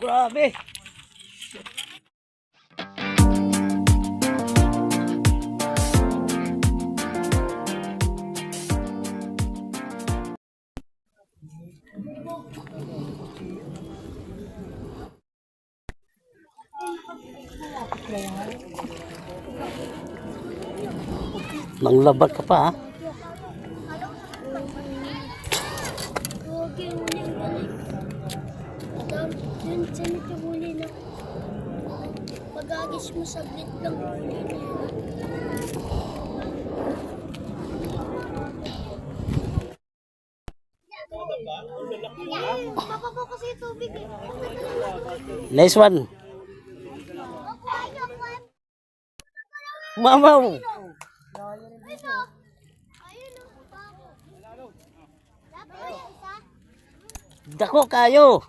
Grabe. Nanglabat ka pa ha? Okay, huli ang galing. Yun, saan ito huli na? Pag-agis mo saglit lang huli na eh. Nice one. Mamaw. Dako kayo.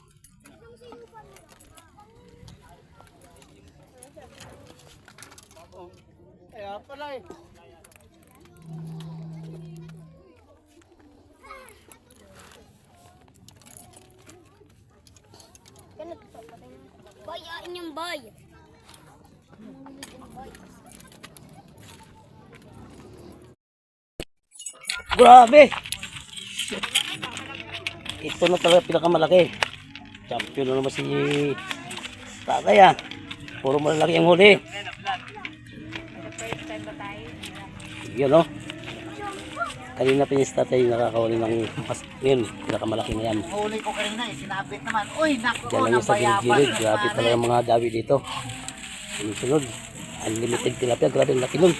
Bay. Grabe. Ito na talaga pinakamalaki. Champion na naman si tatay ah. Puro malalaki ang huli. Yun oh. Kanina si tatay nakakahuli ng mas, yun, pinakamalaki na yan. Huli ko kanina eh, sinabit naman. Uy, naku, Diyan lang yung sa gilid-gilid. Grabe talaga mga dawi dito. Sunod-sunod. Unlimited tilapia. Grabe ang laki nun.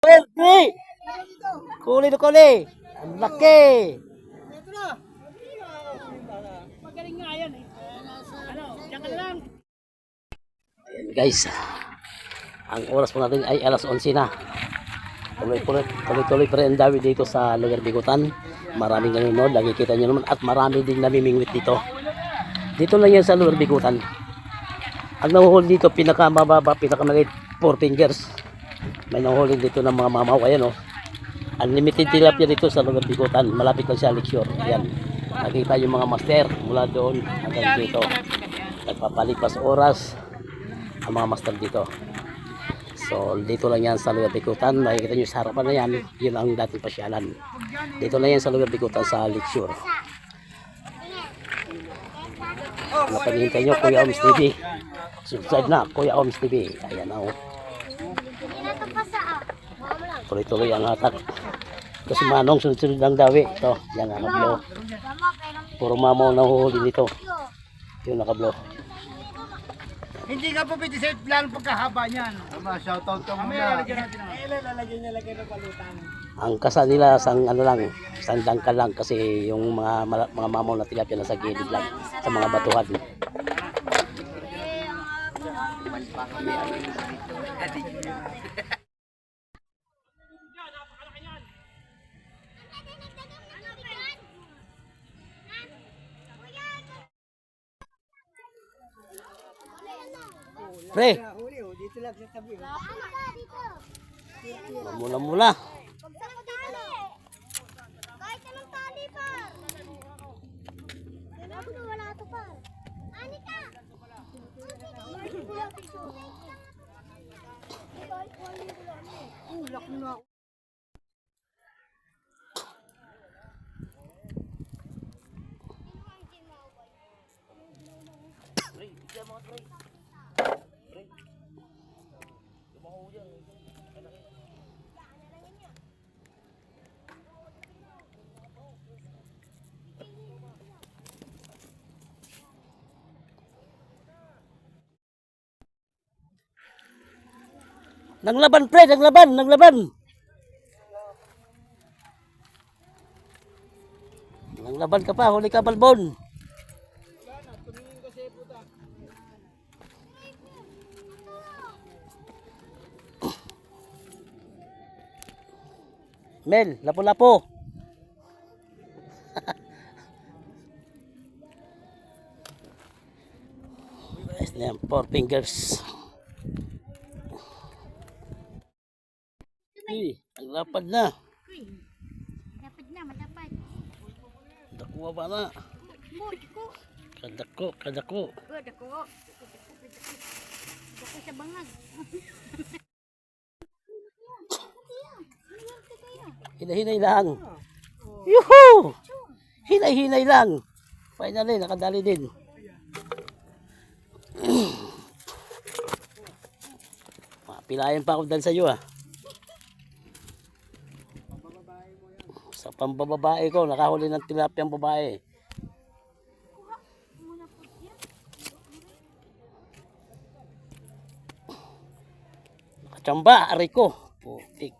Pwede! Kuli na kuli! Ang laki! Ayan, guys, ang oras po natin ay alas 11 na. Tuloy-tuloy pa rin ang dawi dito sa lugar Bigutan. Maraming nanonood, nakikita nyo naman at marami ding namimingwit dito. Dito lang yan sa lugar Bigutan. Ang nahuhuli dito, pinakamababa, pinakamaliit, 4 fingers. May nahuhuli dito ng mga mamaw. Ayan o. Unlimited tilapia dito sa lugar Bigutan. Malapit lang siya, Lakeshore. Ayan. Nakita yung mga master mula doon hanggang dito. Nagpapalipas oras ang mga master dito. So, dito lang yan sa lugar Bikutan. Nakikita nyo sa harapan na yan, yun ang dating pasyalan. Dito lang yan sa lugar Bikutan sa Lakeshore. Napanihintay nyo, Kuya Oms TV. Subscribe na, Kuya Oms TV. Ayan na, oh. Tuloy-tuloy ang hatak. Kasi manong sunod-sunod ang dawi. Ito, yan ang nakablo. Puro mamaw na huhuli dito. Yung nakablo. Hindi ka po pwede sa plan pagkahaba niyan. Ama, shoutout ka muna. Ang kasa nila sang ano lang, sang dangkal lang kasi yung mga mga mamaw na tilapia nasa gilid lang sa mga batuhan. Pre, mula-mula. Kahit anong tali pa. Ako wala ito pa. Anika! Ulak na. Naglaban pre, naglaban, naglaban. Naglaban ka pa, huli ka balbon. Mel, lapo-lapo. Four fingers. Ang lapad na. Dapat na, madapat. Nakuha ba na? Mo, diko. Kadako, kadako. Oh, dako. Dako, dako, dako. Dako sa bangag. Hinay-hinay lang. Yuhu! Hinay-hinay lang. Finally, nakadali din. Mapilayan pa ako dahil sa iyo ah. Sa pambababae ko, nakahuli ng tilapiyang babae. Nakachamba, aray ko. Putik.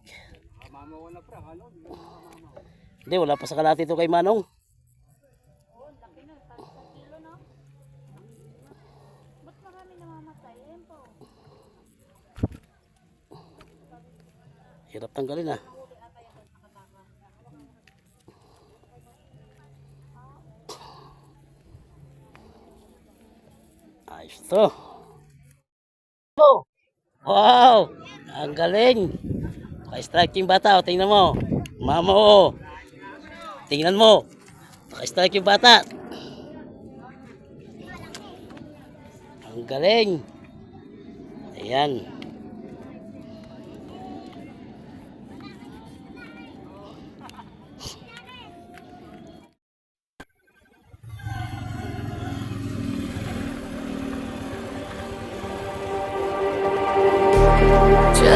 Hindi, wala pa sa kalati ito kay Manong. Hirap tanggalin ah. Ayos to. Oh! Wow! Ang galing! Naka-strike yung bata. O, tingnan mo. Mama o. Tingnan mo. Naka-strike yung bata. Ang galing. Ayan.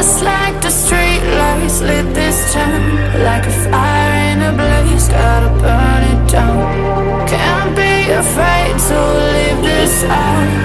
Just like the street lights lit this town Like a fire in a blaze, gotta burn it down. Can't be afraid to leave this out